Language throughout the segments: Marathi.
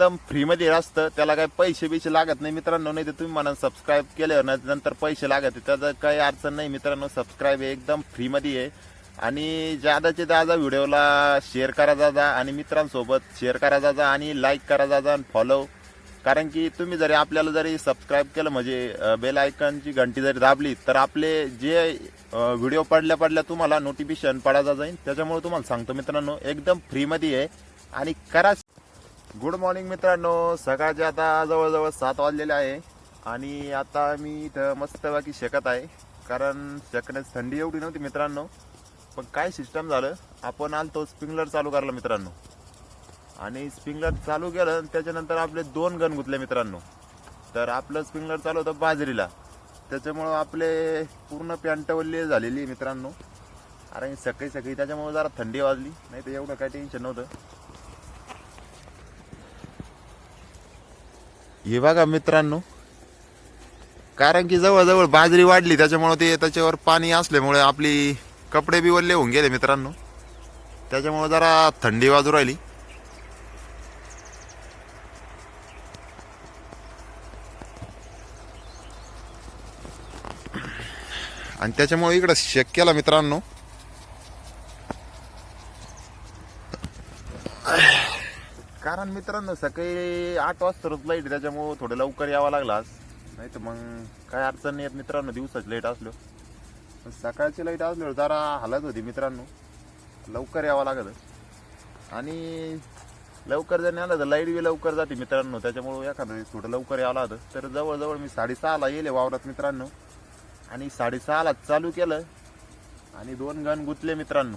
एकदम फ्रीमध्ये असतं. त्याला काही पैसे बिसे लागत नाही मित्रांनो. नाही तर तुम्ही म्हणा सबस्क्राईब केल्यावर नंतर पैसे लागत त्याचं काही अडचण नाही मित्रांनो. सबस्क्राईब एकदम फ्रीमध्ये आहे. आणि जादाचे दादा व्हिडिओला शेअर करा दादा. आणि मित्रांसोबत शेअर करा दादा. आणि लाईक करा दादा आणि फॉलो कारण की तुम्ही जरी आपल्याला जरी सबस्क्राईब केलं म्हणजे बेल आयकॉनची घंटी जरी दाबली तर आपले जे व्हिडिओ पडल्या पडल्या तुम्हाला नोटिफिकेशन पडायला जाईल त्याच्यामुळे तुम्हाला सांगतो मित्रांनो एकदम फ्रीमध्ये आहे. आणि करा गुड मॉर्निंग मित्रांनो. सकाळचे आता जवळजवळ सात वाजलेले आहे. आणि आता मी इथं मस्त बाकी शेकत आहे. कारण शेकण्यास थंडी एवढी नव्हती मित्रांनो. पण काय सिस्टम झालं? आपण आलतो स्प्रिंगलर चालू करायला मित्रांनो. आणि स्प्रिंगलर चालू केलं आणि त्याच्यानंतर आपले दोन गण गुतले मित्रांनो. तर आपलं स्प्रिंगलर चालू होतं बाजरीला. त्याच्यामुळं आपले पूर्ण पॅन्टवल्ली झालेली आहे मित्रांनो. अरे सकाळी सकाळी त्याच्यामुळे जरा थंडी वाजली. नाही तर एवढं काही टेन्शन नव्हतं. हे बघा मित्रांनो कारण की जवळजवळ बाजरी वाढली त्याच्यामुळं ते त्याच्यावर पाणी असल्यामुळे आपली कपडे बी वल्ले होऊन गेले मित्रांनो. त्याच्यामुळं जरा थंडी वाजू राहिली. आणि त्याच्यामुळे इकडं शेक केला मित्रांनो. कारण मित्रांनो सकाळी आठ वाजता लाइट त्याच्यामुळं थोडं लवकर यावं लागला नाही तर मग काय अडचण नाही येत मित्रांनो दिवसाची लाइट असलो पण सकाळची लाइट असल्यावर जरा हालत होती मित्रांनो. लवकर यावं लागत आणि लवकर जर नाही आलं तर लाइट बी लवकर जाते मित्रांनो. त्याच्यामुळं एखादं थोडं लवकर यावं लागतं तर जवळजवळ मी साडेसहाला येले वावरात मित्रांनो. आणि साडेसहाला चालू केलं. आणि दोन गण गुतले मित्रांनो.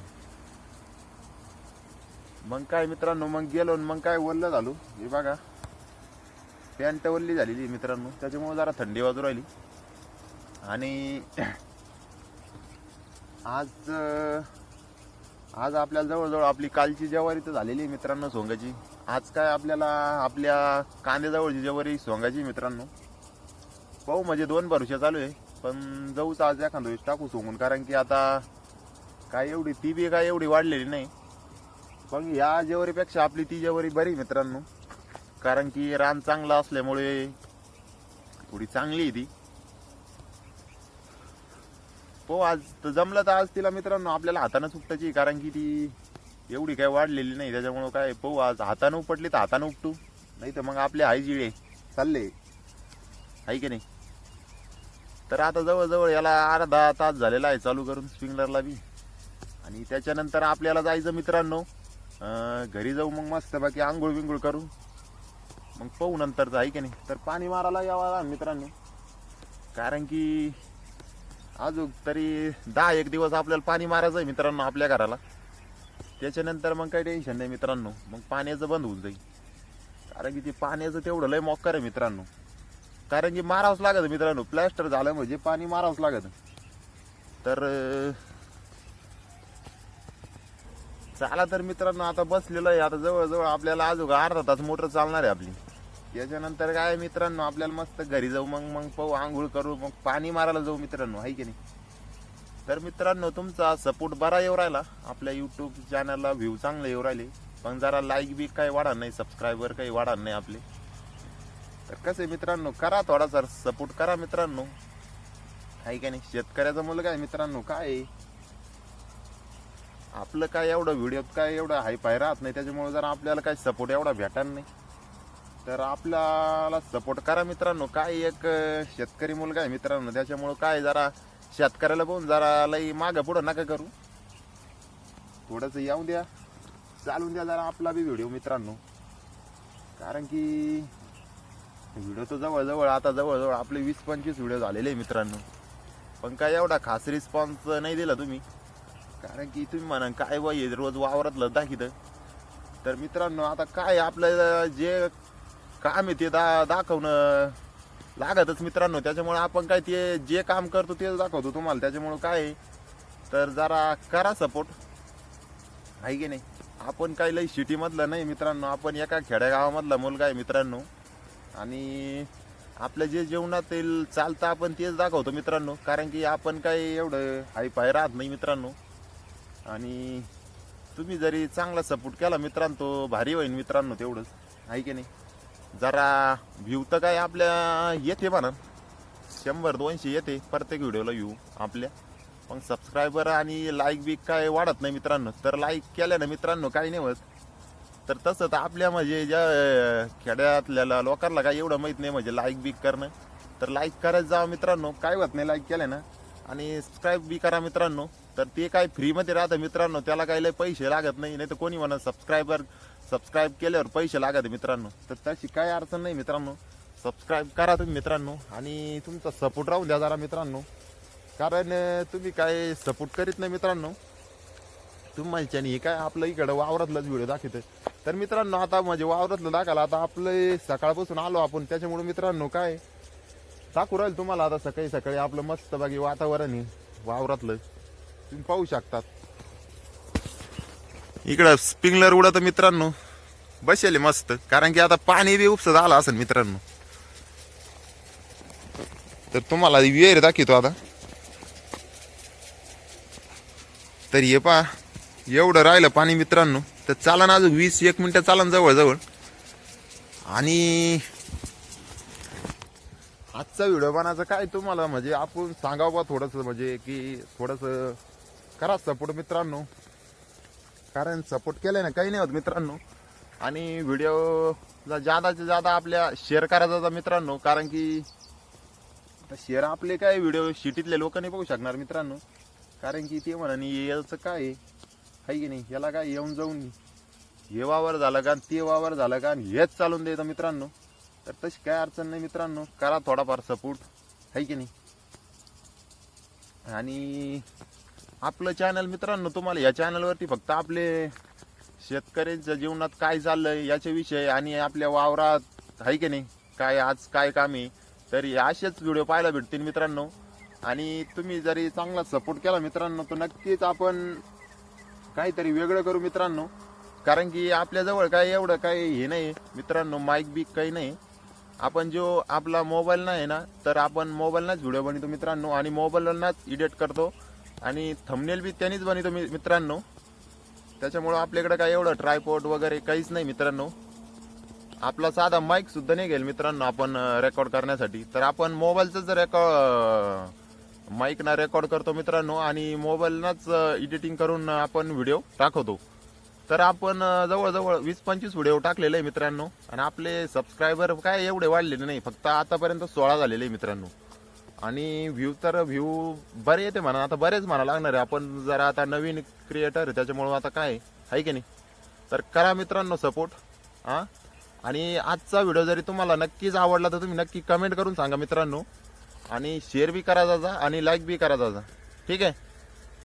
मग काय मित्रांनो मग गेलो आणि मग काय वल्ल झालो. हे बघा. पॅन्ट वल्ली झालेली आहे मित्रांनो. त्याच्यामुळे जरा थंडी वाजू राहिली. आणि आज आज आपल्याला जवळजवळ आपली कालची ज्वारी तर झालेली आहे मित्रांनो सोंगाची. आज काय आपल्याला आपल्या कांद्याजवळची ज्वारी सोंगाची मित्रांनो. पाहू म्हणजे दोन भरुष्या चालू आहे. पण जाऊच आज एखाद्या टाकू सोंगून. कारण की आता काय एवढी ती बी काय एवढी वाढलेली नाही. मग या जेवरीपेक्षा आपली ती जेवरी बरी मित्रांनो. कारण की रान चांगलं असल्यामुळे थोडी चांगली आहे ती. हो आज तर जमलं तर आज तिला मित्रांनो आपल्याला हातानं सुटायची कारण की ती एवढी काय वाढलेली नाही. त्याच्यामुळं काय पाहू आज हातानं उपटली तर हातानं उपटू. नाही तर मग आपले आई जिळे. चालले. आहे की नाही? तर आता जवळजवळ याला अर्धा तास झालेला आहे चालू करून स्प्रिंगलरला बी. आणि त्याच्यानंतर आपल्याला जायचं मित्रांनो. घरी जाऊ मग मस्त बाकी आंघोळ बिंघोळ करू मग पाहू नंतरचं आहे की नाही? तर पाणी मारायला यावा लागेल मित्रांनो. कारण की अजून तरी दहा एक दिवस आपल्याला पाणी मारायचं आहे मित्रांनो आपल्या घराला. त्याच्यानंतर मग काही टेन्शन नाही मित्रांनो. मग पाण्याचं बंद होऊन जाईल. कारण की ते पाण्याचं तेवढं लय मोक्कर आहे मित्रांनो. कारण की मारावंच लागत मित्रांनो. प्लॅस्टर झालं म्हणजे पाणी मारावंच लागत. तर चला तर मित्रांनो आता बसलेलं आहे. आता जवळजवळ आपल्याला अजून अर्धा तास मोटर चालणार आहे आपली. त्याच्यानंतर काय मित्रांनो आपल्याला मस्त घरी जाऊ मग मग पाहू आंघोळ करू मग पाणी मारायला जाऊ मित्रांनो आहे की नाही? तर मित्रांनो तुमचा सपोर्ट बरा येऊ राहिला. आपल्या यूट्यूब चॅनलला व्ह्यू चांगले येऊ राहिले. पण जरा लाईक बी काही वाढणार नाही सबस्क्रायबर काही वाढणार नाही आपले. तर कसं आहे मित्रांनो करा थोडासा सपोर्ट करा मित्रांनो. आहे का नाही? शेतकऱ्याचा मुलगा आहे मित्रांनो काय आहे? आपलं काय एवढं व्हिडिओ काय एवढं हाय पाय राहत नाही त्याच्यामुळे जरा आपल्याला काय सपोर्ट एवढा भेटणार नाही. तर आपल्याला सपोर्ट करा मित्रांनो. काय एक शेतकरी मुलगा आहे मित्रांनो त्याच्यामुळं काय जरा शेतकऱ्याला बघून जरा लई मागं पुढं नका करू. थोडंसं येऊ द्या चालून द्या जरा आपला बी व्हिडिओ मित्रांनो. कारण की व्हिडिओ तर जवळजवळ आता जवळजवळ आपले वीस पंचवीस व्हिडिओ झालेले आहे मित्रांनो. पण काय एवढा खास रिस्पॉन्स नाही दिला तुम्ही. कारण की तुम्ही म्हणा काय वय रोज वावरातलं दाखित. तर मित्रांनो आता काय आपलं जे काम आहे ते दा दाखवणं लागतच मित्रांनो. त्याच्यामुळे आपण काय ते जे काम करतो तेच दाखवतो तुम्हाला. त्याच्यामुळं काय आहे, तर जरा करा सपोर्ट आहे की नाही? आपण काही लई सिटीमधलं नाही मित्रांनो. आपण एका खेड्यागावामधला मुलगा आहे मित्रांनो. आणि आपल्या जे जीवनातील चालतं आपण तेच दाखवतो मित्रांनो. कारण की आपण काही एवढं हाय पाय राहत नाही मित्रांनो. आणि तुम्ही जरी चांगला सपोर्ट केला मित्रांनो तो भारी होईन मित्रांनो तेवढंच. आहे की नाही? जरा व्ह्यू तर काय आपल्या येते म्हणा. शंभर दोनशे येते प्रत्येक व्हिडिओला व्ह्यू आपल्या. मग सबस्क्रायबर आणि लाईक बीक काय वाढत नाही मित्रांनो. तर लाईक केल्यानं मित्रांनो काही नाही होत. तर तसं तर आपल्या म्हणजे ज्या खेड्यातल्या लोकांना काय एवढं माहीत नाही म्हणजे लाईक बीक करणं. तर लाईक करायचं जावं मित्रांनो. काय होत नाही लाईक केलं ना. आणि सबस्क्राईब बी करा मित्रांनो. तर ते काय फ्रीमध्ये राहतं मित्रांनो त्याला काही लय पैसे लागत नाही नाही तर कोणी म्हणा सबस्क्रायबर सबस्क्राईब केल्यावर पैसे लागत मित्रांनो. तर तशी काय अडचण नाही मित्रांनो. सबस्क्राईब करा तुम्ही मित्रांनो आणि तुमचा सपोर्ट राहून द्या जरा मित्रांनो. कारण तुम्ही काय सपोर्ट करीत नाही मित्रांनो. तुम्हाला हे काय आपलं इकडं वावरातलंच व्हिडिओ दाखवते तर मित्रांनो आता म्हणजे वावरातलं दाखवायला आता आपलं सकाळपासून आलो आपण त्याच्यामुळे मित्रांनो काय दाखवू राहील तुम्हाला आता सकाळी सकाळी आपलं मस्त बाकी वातावरण आहे वावरातलं. तुम्ही पाहू शकतात. इकडं स्प्रिंगलर उडत मित्रांनो. बसेल मस्त. कारण की आता पाणी बी उपसत आलं असेल मित्रांनो. तर तुम्हाला विहीर दाखवतो आता. तर हे पा एवढं राहिलं पाणी मित्रांनो. तर चालन अजून वीस एक मिनिट चालन जवळ जवळ आणि आजचा व्हिडिओ बनायचं काय तुम्हाला? म्हणजे आपण सांगावं बा थोडंसं म्हणजे की थोडंसं करा सपोर्ट मित्रांनो. कारण सपोर्ट केलं ना काही नाही होत मित्रांनो. आणि व्हिडिओ जादाच्या जादा आपल्या शेअर करायचा होता मित्रांनो कारण की शेअर आपले काय व्हिडिओ सिटीतले लोक नाही बघू शकणार मित्रांनो. कारण की ते म्हणा नाही याचं काय? आहे की नाही? याला काय येऊन जाऊन हे वावर झालं का आणि ते वावर झालं का आणि हेच चालून द्यायचं मित्रांनो. तर तशी काय अडचण नाही मित्रांनो. करा थोडाफार सपोर्ट. आहे की नाही? आणि आपलं चॅनल मित्रांनो तुम्हाला या चॅनलवरती फक्त आपले शेतकऱ्यांच्या जीवनात काय चाललंय याचे विषय आणि आपल्या वावरात आहे की नाही काय आज काय काम आहे तर असेच व्हिडिओ पाहायला भेटतील मित्रांनो. आणि तुम्ही जरी चांगला सपोर्ट केला मित्रांनो तर नक्कीच आपण काहीतरी वेगळं करू मित्रांनो. कारण की आपल्याजवळ काय एवढं काय हे नाही मित्रांनो माईक बीक काही नाही. आपण जो आपला मोबाईल नाही ना तर आपण मोबाईलनाच व्हिडिओ बनवतो मित्रांनो. आणि मोबाईलनाच एडिट करतो. आणि थंबनेल बी त्यांनीच बनवतो मी मित्रांनो. त्याच्यामुळं आपल्याकडं काय एवढं ट्रायपोर्ट वगैरे काहीच नाही मित्रांनो. आपला साधा माईक सुद्धा नाही घेईल मित्रांनो आपण रेकॉर्ड करण्यासाठी. तर आपण मोबाईलचं जर रेकॉर्ड माईकना रेकॉर्ड करतो मित्रांनो आणि मोबाईलनाच एडिटिंग करून आपण व्हिडिओ टाकवतो तर आपण जवळजवळ वीस पंचवीस व्हिडिओ टाकलेले आहे मित्रांनो. आणि आपले सबस्क्रायबर काय एवढे वाढलेले नाही. फक्त आतापर्यंत सोळा झालेले आहे मित्रांनो. आणि व्ह्यू तर व्ह्यू बरे येते म्हणा. आता बरेच म्हणा लागणार आहे. आपण जरा आता नवीन क्रिएटर आहे. त्याच्यामुळं आता काय आहे? की नाही? तर करा मित्रांनो सपोर्ट हां? आणि आजचा व्हिडिओ जरी तुम्हाला नक्कीच आवडला तर तुम्ही नक्की कमेंट करून सांगा मित्रांनो. आणि शेअर बी करा जाजा आणि लाईक बी करा जाजा ठीक आहे?